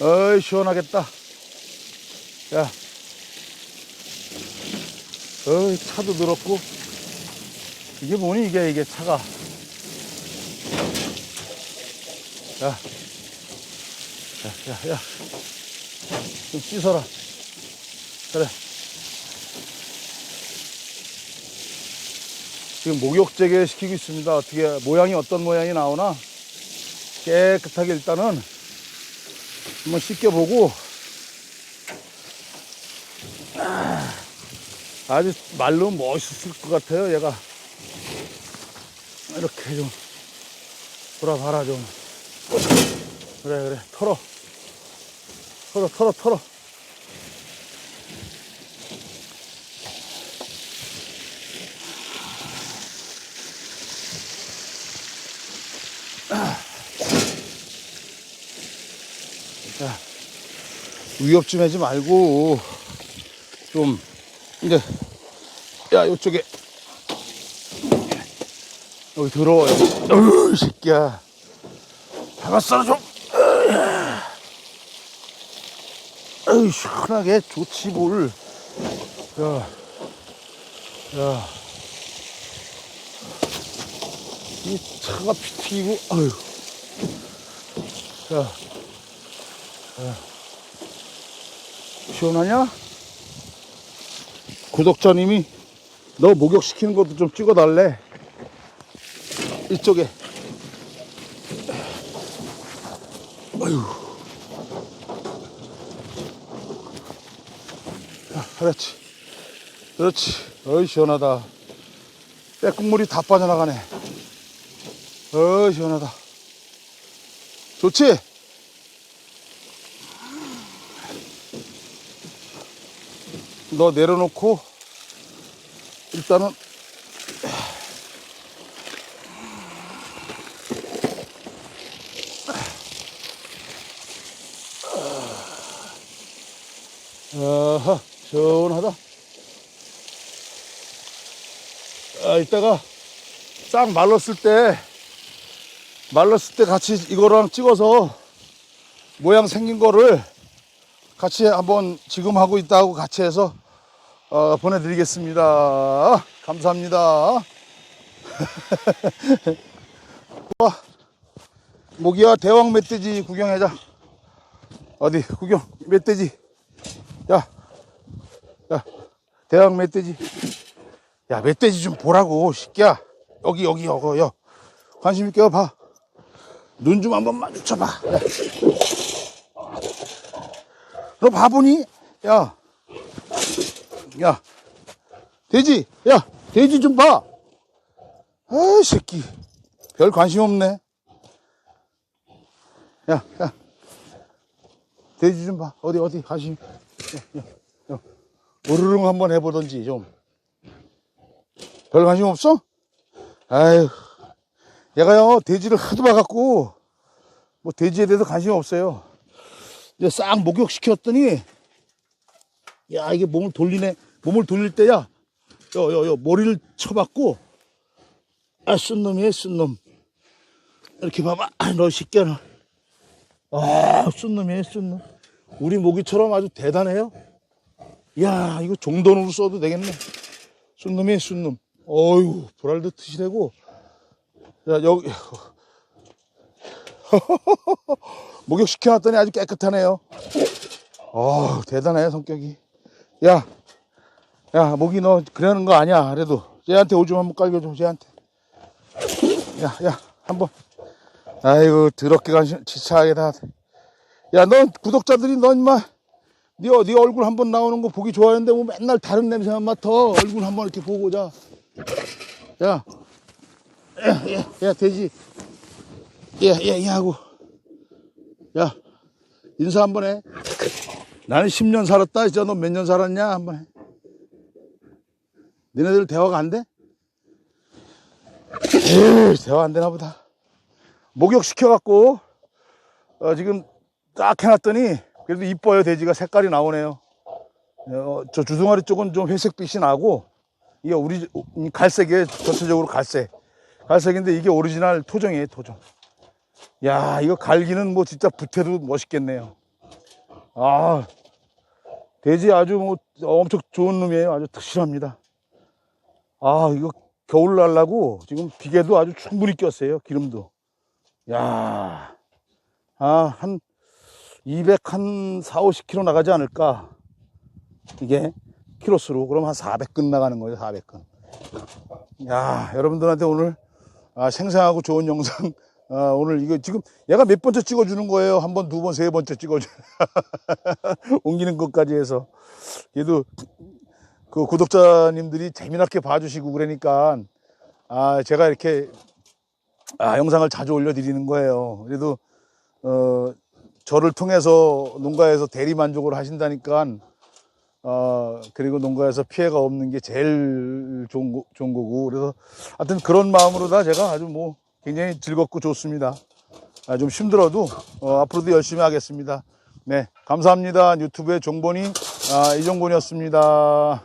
어이, 시원하겠다. 야. 어이, 차도 늘었고. 이게 뭐니, 이게, 이게 차가. 야. 야, 야, 야. 좀 씻어라. 그래. 지금 목욕재개 시키고 있습니다. 어떻게, 모양이 어떤 모양이 나오나 깨끗하게 일단은 한번 씻겨보고 아, 아주 말르면 멋있을 것 같아요, 얘가. 이렇게 좀 돌아봐라, 좀. 그래, 그래. 털어. 털어, 털어, 털어. 자, 위협 좀 하지 말고, 좀, 이제, 야, 요쪽에, 여기 더러워요. 어우, 새끼야. 박았어, 좀. 어이, 시원하게 좋지, 뭘. 야, 야. 이 차가 피 튀기고, 아유. 야. 시원하냐? 구독자님이 너 목욕시키는 것도 좀 찍어달래. 이쪽에. 아유. 야, 그렇지. 그렇지. 어이, 시원하다. 빼국물이 다 빠져나가네. 어이, 시원하다. 좋지? 너 내려놓고 일단은 아하 시원하다. 아 이따가 싹 말랐을 때 말랐을 때 같이 이거랑 찍어서 모양 생긴 거를 같이 한번 지금 하고 있다고 같이 해서 어, 보내드리겠습니다. 감사합니다. 와, 모기야 대왕 멧돼지 구경하자. 어디 구경 멧돼지. 야, 야 대왕 멧돼지. 야 멧돼지 좀 보라고 새끼야. 여기 여기 여기 여 관심 있게 봐. 눈 좀 한번 마주쳐봐. 야. 너 바보니? 야. 야. 돼지. 야. 돼지 좀 봐. 아, 새끼. 별 관심 없네. 야, 야. 돼지 좀 봐. 어디, 어디, 관심. 야, 야, 야. 오르릉 한번 해보던지, 좀. 별 관심 없어? 아유. 얘가요, 돼지를 하도 봐갖고, 뭐, 돼지에 대해서 관심 없어요. 이제 싹 목욕시켰더니, 야, 이게 몸을 돌리네. 몸을 돌릴 때야, 여, 여, 여, 머리를 쳐박고, 아, 쓴 놈이야, 쓴 놈. 이렇게 봐봐. 아, 너 새끼야. 아, 쓴 놈이야, 쓴 놈. 우리 모기처럼 아주 대단해요. 야, 이거 종돈으로 써도 되겠네. 쓴 놈이야, 쓴 놈. 어휴, 보랄드 트시래고. 야, 여기. 목욕 시켜놨더니 아주 깨끗하네요. 어 대단해, 성격이. 야, 야, 목이 너 그러는 거 아니야. 그래도 쟤한테 오줌 한번 깔겨줘, 쟤한테. 야, 야, 한번. 아이고, 더럽게 관심, 지차하게 다. 야, 넌 구독자들이 넌 임마, 네, 어- 네 얼굴 한번 나오는 거 보기 좋아하는데 뭐 맨날 다른 냄새만 맡아. 얼굴 한번 이렇게 보고 자. 야, 야, 야, 야, 돼지. 야, 야, 야 하고. 야, 인사 한번 해. 나는 10년 살았다. 진짜 너 몇 년 살았냐? 한번 해. 너네들 대화가 안 돼? 에이, 대화 안 되나 보다. 목욕 시켜갖고, 어, 지금 딱 해놨더니, 그래도 이뻐요. 돼지가 색깔이 나오네요. 어, 저 주둥아리 쪽은 좀 회색빛이 나고, 이게 우리, 이 갈색이에요. 전체적으로 갈색. 갈색인데 이게 오리지널 토종이에요. 토종. 야, 이거 갈기는 뭐 진짜 부태도 멋있겠네요. 아, 돼지 아주 뭐 엄청 좋은 놈이에요. 아주 특실합니다. 아, 이거 겨울 날라고 지금 비계도 아주 충분히 꼈어요. 기름도. 야, 아, 한 200, 한 4, 50kg 나가지 않을까. 이게 키로수로. 그럼 한 400근 나가는 거예요. 400근. 야, 여러분들한테 오늘 아, 생생하고 좋은 영상 아, 오늘 이거 지금 얘가 몇 번째 찍어주는 거예요. 한 번, 두 번, 세 번째 찍어줘. 옮기는 것까지 해서. 얘도 그 구독자님들이 재미나게 봐주시고 그러니까 아, 제가 이렇게 아, 영상을 자주 올려드리는 거예요. 그래도 어, 저를 통해서 농가에서 대리 만족을 하신다니까 어, 그리고 농가에서 피해가 없는 게 제일 좋은, 거, 좋은 거고. 그래서 하여튼 그런 마음으로 다 제가 아주 뭐 굉장히 즐겁고 좋습니다. 아, 좀 힘들어도 어, 앞으로도 열심히 하겠습니다. 네, 감사합니다. 유튜브의 종본이 아, 이종본이었습니다.